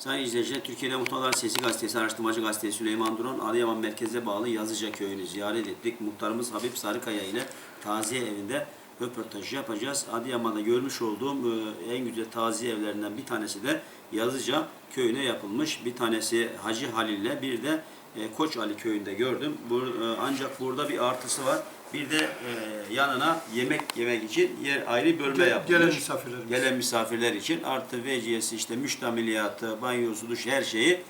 Sayın izleyiciler, Türkiye'de Muhtarlar Sesi Gazetesi, Araştırmacı Gazetesi Süleyman Duran, Adıyaman merkeze bağlı Yazıca köyünü ziyaret ettik. Muhtarımız Habib Sarıkaya ile taziye evinde röportaj yapacağız. Adıyaman'da görmüş olduğum e, en güzel taziye evlerinden bir tanesi de Yazıca köyüne yapılmış. Bir tanesi Hacı Halil ile bir de e, Koç Ali köyünde gördüm. E, ancak burada bir artısı var. Bir de e, yanına yemek yemek için yer ayrı bölme Gel- yapılmış. gelen misafirlerimiz. Gelen misafirler için artı veciyesi işte müştamiliyatı, banyosu, duş her şeyi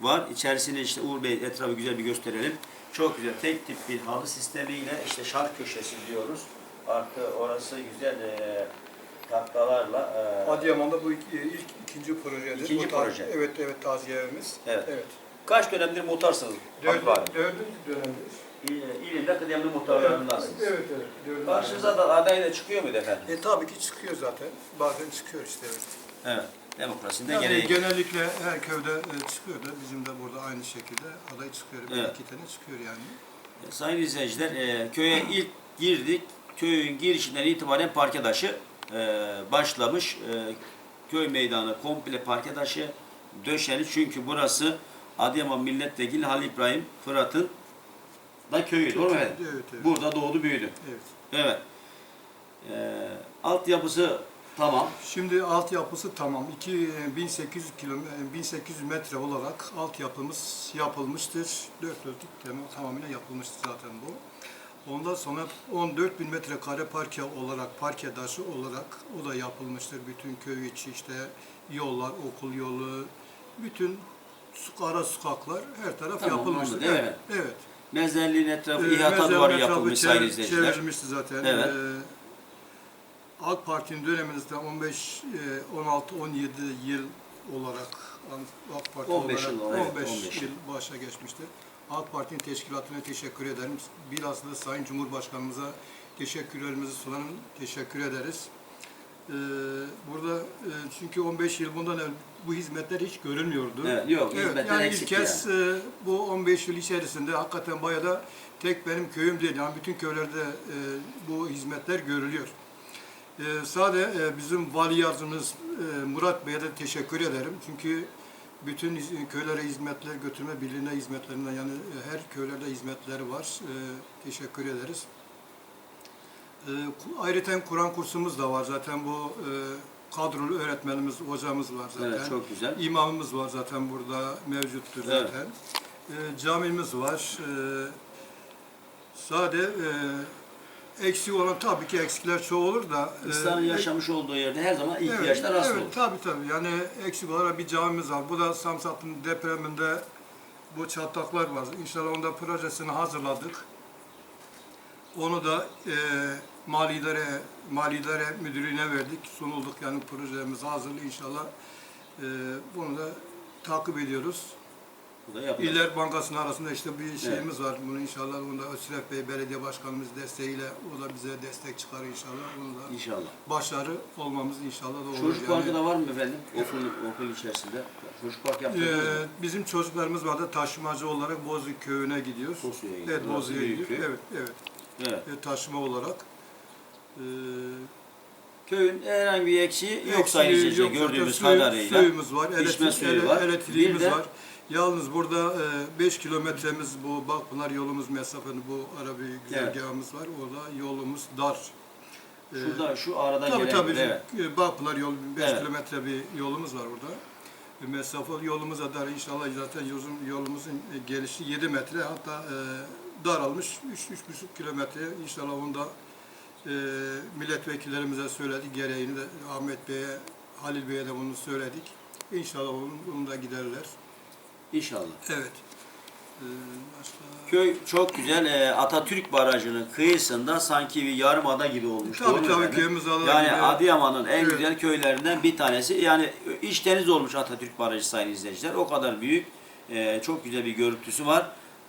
var. İçerisinde işte Uğur Bey etrafı güzel bir gösterelim. Çok güzel tek tip bir halı sistemiyle işte şark köşesi diyoruz. Artı orası güzel e, tahtalarla. E, Adıyaman'da bu ilk, ilk ikinci projedir. İkinci Bu proje. Evet, evet taziye evimiz. Evet. evet. kaç dönemdir muhtarsınız? Dördüncü, dördüncü dönemdeyiz. İl- İlinde kıdemli muhtarlarındasınız. Evet, evet. evet. Karşınıza da aday da çıkıyor muydu efendim? E, tabii ki çıkıyor zaten. Bazen çıkıyor işte. Evet. Evet. Demokrasinde Yani gereği. genellikle her köyde e, çıkıyor da bizim de burada aynı şekilde aday çıkıyor. Bir Evet. iki tane çıkıyor yani. Sayın izleyiciler, e, köye ilk girdik. Köyün girişinden itibaren parke taşı e, başlamış. E, köy meydanı komple parke taşı döşeli. Çünkü burası Adıyaman Milletvekili Halil İbrahim Fırat'ın da köyü. Doğru mu efendim? Evet, evet. Burada doğdu büyüdü. evet. Evet. E, altyapısı tamam. Şimdi altyapısı tamam. İki, e, 1800 kilo, 1800 metre olarak altyapımız yapılmıştır. Dört dörtlük tamamıyla yapılmıştır zaten bu. Ondan sonra 14 bin metrekare parke olarak, parke taşı olarak o da yapılmıştır. Bütün köy içi işte yollar, okul yolu, bütün ara sokaklar her taraf Tamam, yapılmıştır. oldu, evet. evet. Mezarlığın etrafı Ee, ihata duvarı yapılmış sayın izleyiciler. Çevrilmişti zaten. Evet. Ee, AK Parti'nin döneminizde 15, e, 16, 17 yıl olarak AK Parti 15 olarak yıl, evet, 15, 15 yıl başa geçmişti. AK Parti'nin teşkilatına teşekkür ederim. Bilhassa da Sayın Cumhurbaşkanımıza teşekkürlerimizi sunalım. Teşekkür ederiz. Ee, burada e, çünkü 15 yıl bundan evvel bu hizmetler hiç görülmüyordu. Evet, yok, Evet, hizmetler yani ilk kez e, bu 15 yıl içerisinde hakikaten bayağı da tek benim köyüm değil. Yani bütün köylerde e, bu hizmetler görülüyor. E, sade e, bizim vali yardımcımız e, Murat Bey'e de teşekkür ederim. Çünkü bütün köylere hizmetler götürme birliğine hizmetlerinden yani her köylerde hizmetleri var. E, teşekkür ederiz. E, ayrıca Kur'an kursumuz da var zaten bu e, kadrolu öğretmenimiz, hocamız var zaten. Evet, çok güzel. İmamımız var zaten burada mevcuttur Evet. zaten. E, camimiz var. E, sade e, eksik olan tabii ki eksikler çoğu olur da. e, İnsanın yaşamış olduğu yerde her zaman ihtiyaçlar evet, rast evet, olur. Tabii tabii. Yani eksik olarak bir camimiz var. Bu da Samsat'ın depreminde bu çatlaklar var. İnşallah onda projesini hazırladık. Onu da e, Mali İdare, Mali İdare Müdürlüğü'ne verdik. Sunulduk yani projemiz hazır inşallah. E, bunu da takip ediyoruz. Bu da yapılacak. İller Bankası'nın arasında işte bir şeyimiz var. Bunu inşallah bunu da Ösref Bey Belediye Başkanımız desteğiyle o da bize destek çıkar inşallah. Bunu da İnşallah. başarı olmamız inşallah da olur. Çocuk yani. parkı da var mı efendim? Okul, okul içerisinde. Çocuk park yaptınız Ee, bizim çocuklarımız vardı taşımacı olarak Bozüyük köyüne gidiyor. Tosya'ya gidiyor. Evet Burası Bozüyük'e gidiyor. Evet evet. Evet. E, taşıma olarak. Ee, Köyün herhangi bir eksiği yok sayın izleyiciler gördüğümüz Suyu- kadarıyla. Suyumuz var, içme elektrik, suyu var. elektriğimiz Bir de- var. Yalnız burada 5 kilometremiz bu Bakpınar yolumuz mesafeni bu arabi güzergahımız var. Orada yolumuz dar. Ee, Şurada şu aradan Tabii gelen tabii. evet. E, Bağpınar yol 5 Evet. kilometre bir yolumuz var burada. E, Mesafe yolumuza dar inşallah zaten yolumuzun e, gelişi 7 metre hatta e, daralmış 3-3,5 kilometre inşallah onu da e, milletvekillerimize söyledik gereğini de Ahmet Bey'e Halil Bey'e de bunu söyledik. İnşallah onu, onu da giderler. İnşallah. Evet. E, başka... Köy çok güzel. Ee, Atatürk Barajı'nın kıyısında sanki bir yarımada gibi olmuş. Tabii, tabii, efendim? köyümüz Yani gibi. Adıyaman'ın en Evet. güzel köylerinden bir tanesi. Yani iç deniz olmuş Atatürk Barajı sayın izleyiciler. O kadar büyük. Ee, çok güzel bir görüntüsü var.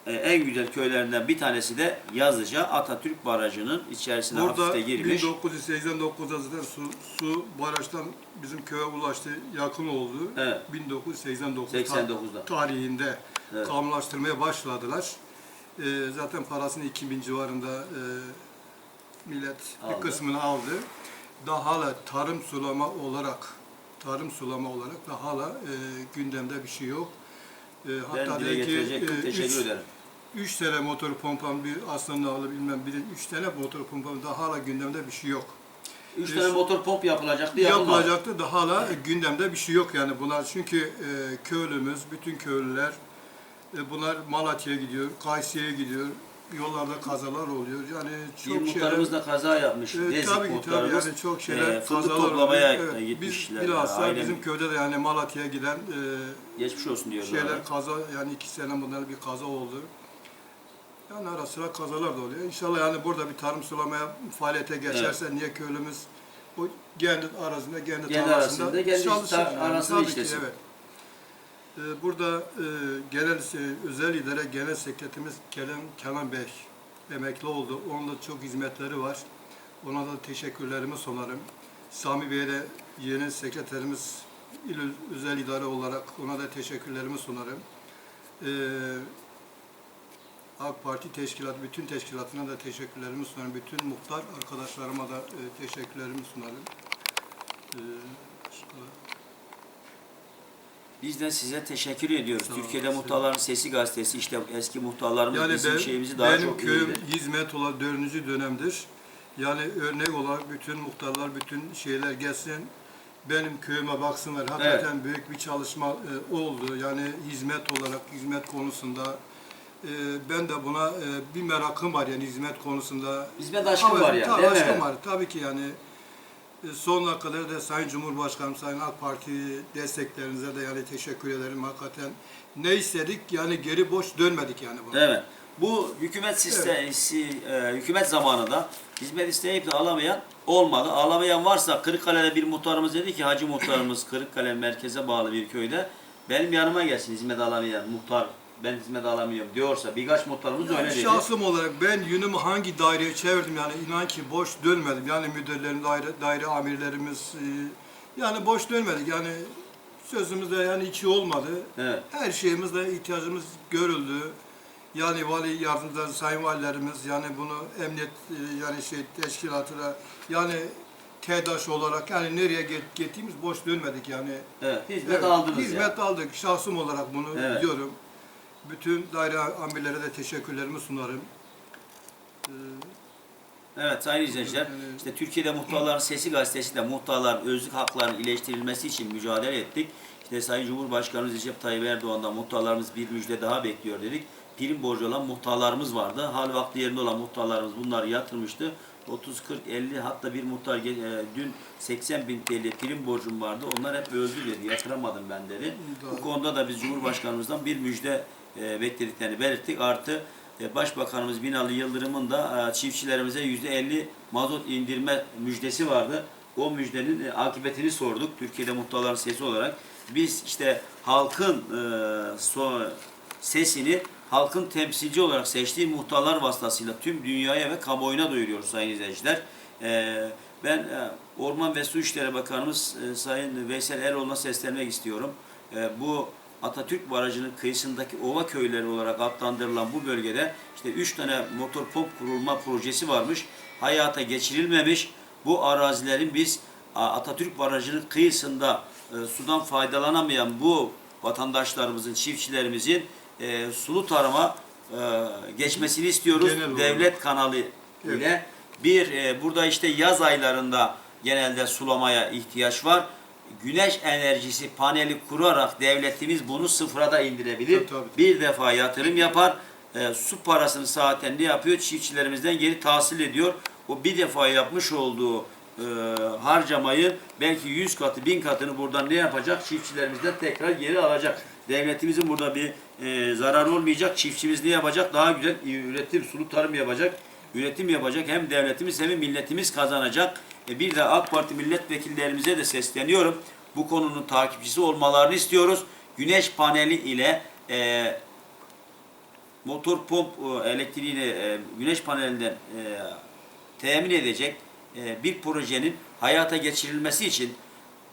Ee, en güzel köylerinden bir tanesi de Yazıca Atatürk Barajı'nın içerisine Burada hafifte girmiş. 1989'da zaten su, su barajdan bizim köye ulaştı, yakın oldu. Evet. 1989 89'da. ta- tarihinde Evet. kamulaştırmaya başladılar. Ee, zaten parasını 2000 civarında e, millet Aldı. bir kısmını aldı. Daha hala tarım sulama olarak tarım sulama olarak da hala e, gündemde bir şey yok. E, Ben dile dedi ki, getirecektim. e, Teşekkür üç- ederim. 3 tane motor pompam bir aslanın ağlı bilmem bir 3 tane motor pompam da hala gündemde bir şey yok. Üç Üç- tane motor pomp yapılacaktı. Yapılmadı. Yapılacaktı da hala gündemde bir şey yok yani bunlar çünkü e, köylümüz, bütün köylüler e, bunlar Malatya'ya gidiyor, Kayseri'ye gidiyor, yollarda kazalar oluyor yani çok şeyler. muhtarımız da kaza yapmış. E, Nezik tabii ki tabii yani çok şeyler e, fındık kazalar toplamaya oluyor. Evet, gitmişler. Biz bilhassa Ailem- bizim köyde de yani Malatya'ya giden e, Geçmiş olsun diyorlar. şeyler kaza yani iki sene bunlar bir kaza oldu. Yani ara sıra kazalar da oluyor. İnşallah yani burada bir tarım sulamaya faaliyete geçerse niye köylümüz o kendi arazinde, kendi, Kendi tarlasında arasında, kendi çalışır. tar- arasında işlesin. Evet. Ee, burada e, genel se- özel idare genel sekreterimiz Kenan, Kenan Bey emekli oldu. Onun da çok hizmetleri var. Ona da teşekkürlerimi sunarım. Sami Bey'e de yeni sekreterimiz il özel idare olarak ona da teşekkürlerimi sunarım. Ee, AK Parti teşkilat, bütün teşkilatına da teşekkürlerimi sunarım. Bütün muhtar arkadaşlarıma da e, teşekkürlerimi sunarım. Ee, Biz de size teşekkür ediyoruz. Sağ Türkiye'de olun. Muhtarların Sesi gazetesi işte eski muhtarlarımız Yani bizim ben, şeyimizi daha benim çok köyüm iyidir. hizmet olan dördüncü dönemdir. Yani örnek olarak bütün muhtarlar, bütün şeyler gelsin, benim köyüme baksınlar. Hakikaten büyük bir çalışma e, oldu. Yani hizmet olarak, hizmet konusunda. E, ben de buna e, bir merakım var yani hizmet konusunda. Hizmet aşkı Ama var yani, tabii değil mi? aşkım var. Tabii ki yani e, sonuna kadar da Sayın Cumhurbaşkanım, Sayın AK Parti desteklerinize de yani teşekkür ederim. Hakikaten ne istedik yani geri boş dönmedik yani buna. Evet. Bu hükümet sistemi, e, hükümet zamanında hizmet isteyip de alamayan olmadı. Alamayan varsa Kırıkkale'de bir muhtarımız dedi ki Hacı muhtarımız Kırıkkale merkeze bağlı bir köyde benim yanıma gelsin hizmet alamayan muhtar ben hizmet alamıyorum diyorsa birkaç muhtarımız Yani öyle dedi. şahsım olarak ben yönümü hangi daireye çevirdim yani inan ki boş dönmedim. Yani müdürlerim, daire, daire amirlerimiz e, yani boş dönmedik. Yani sözümüzde yani içi olmadı. Evet. Her şeyimizde ihtiyacımız görüldü. Yani vali yardımcıları, sayın valilerimiz yani bunu emniyet e, yani şey teşkilatına yani TEDAŞ olarak yani nereye get- gittiğimiz boş dönmedik yani. Evet. Hizmet Evet, aldınız Hizmet yani. aldık. Şahsım olarak bunu Evet. diyorum. Bütün daire amirlere de teşekkürlerimi sunarım. Ee, Evet sayın izleyiciler, işte Türkiye'de Muhtarların Sesi gazetesi de muhtarların özlük haklarının iyileştirilmesi için mücadele ettik. İşte Sayın Cumhurbaşkanımız Recep Tayyip Erdoğan'dan muhtarlarımız bir müjde daha bekliyor dedik. Prim borcu olan muhtarlarımız vardı. Hal vakti yerinde olan muhtarlarımız bunları yatırmıştı. 30, 40, 50 hatta bir muhtar e, dün 80 bin TL prim borcum vardı. Onlar hep öldü dedi. Yatıramadım ben dedi. Bu konuda da biz Cumhurbaşkanımızdan bir müjde e, beklediklerini belirttik. Artı e, Başbakanımız Binali Yıldırım'ın da e, çiftçilerimize %50 mazot indirme müjdesi vardı. O müjdenin e, akıbetini sorduk Türkiye'de muhtarların sesi olarak. Biz işte halkın e, so- sesini halkın temsilci olarak seçtiği muhtarlar vasıtasıyla tüm dünyaya ve kamuoyuna duyuruyoruz sayın izleyiciler. E, ben e, Orman ve Su İşleri Bakanımız e, Sayın Veysel Eroğlu'na seslenmek istiyorum. E, bu Atatürk Barajı'nın kıyısındaki ova köyleri olarak adlandırılan bu bölgede işte üç tane motor pomp kurulma projesi varmış. Hayata geçirilmemiş. Bu arazilerin biz Atatürk Barajı'nın kıyısında e, sudan faydalanamayan bu vatandaşlarımızın, çiftçilerimizin e, sulu tarıma e, geçmesini istiyoruz. Genel olarak. Devlet kanalı ile. Bir, e, burada işte yaz aylarında genelde sulamaya ihtiyaç var. Güneş enerjisi paneli kurarak devletimiz bunu sıfıra da indirebilir. Tabii, tabii. Bir defa yatırım yapar. E, su parasını zaten ne yapıyor? Çiftçilerimizden geri tahsil ediyor. O bir defa yapmış olduğu e, harcamayı belki 100 katı, 1000 katını buradan ne yapacak? Çiftçilerimizden tekrar geri alacak. Devletimizin burada bir e, zararı olmayacak. Çiftçimiz ne yapacak? Daha güzel üretim, sulu tarım yapacak. Üretim yapacak. Hem devletimiz hem milletimiz kazanacak. E, bir de AK Parti milletvekillerimize de sesleniyorum. Bu konunun takipçisi olmalarını istiyoruz. Güneş paneli ile e, motor pomp e, elektriğini e, güneş panelinden e, temin edecek e, bir projenin hayata geçirilmesi için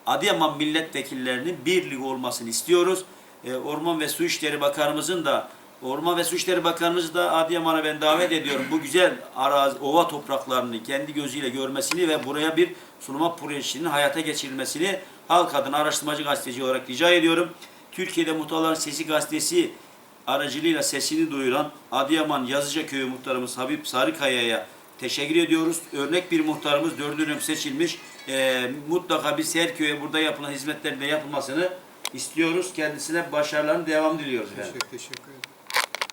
Adıyaman milletvekillerinin birlik olmasını istiyoruz. E, Orman ve Su İşleri Bakanımızın da Orman ve Su İşleri Bakanımızı da Adıyaman'a ben davet ediyorum. Bu güzel arazi, ova topraklarını kendi gözüyle görmesini ve buraya bir sunuma projesinin hayata geçirilmesini Halk adına araştırmacı gazeteci olarak rica ediyorum. Türkiye'de Muhtarların Sesi gazetesi aracılığıyla sesini duyuran Adıyaman Yazıca Köyü muhtarımız Habib Sarıkaya'ya teşekkür ediyoruz. Örnek bir muhtarımız dördüncü dönem seçilmiş. Ee, mutlaka biz her köye burada yapılan hizmetlerin de yapılmasını istiyoruz. Kendisine başarıların devam diliyoruz. efendim. Teşekkür, teşekkür ederim.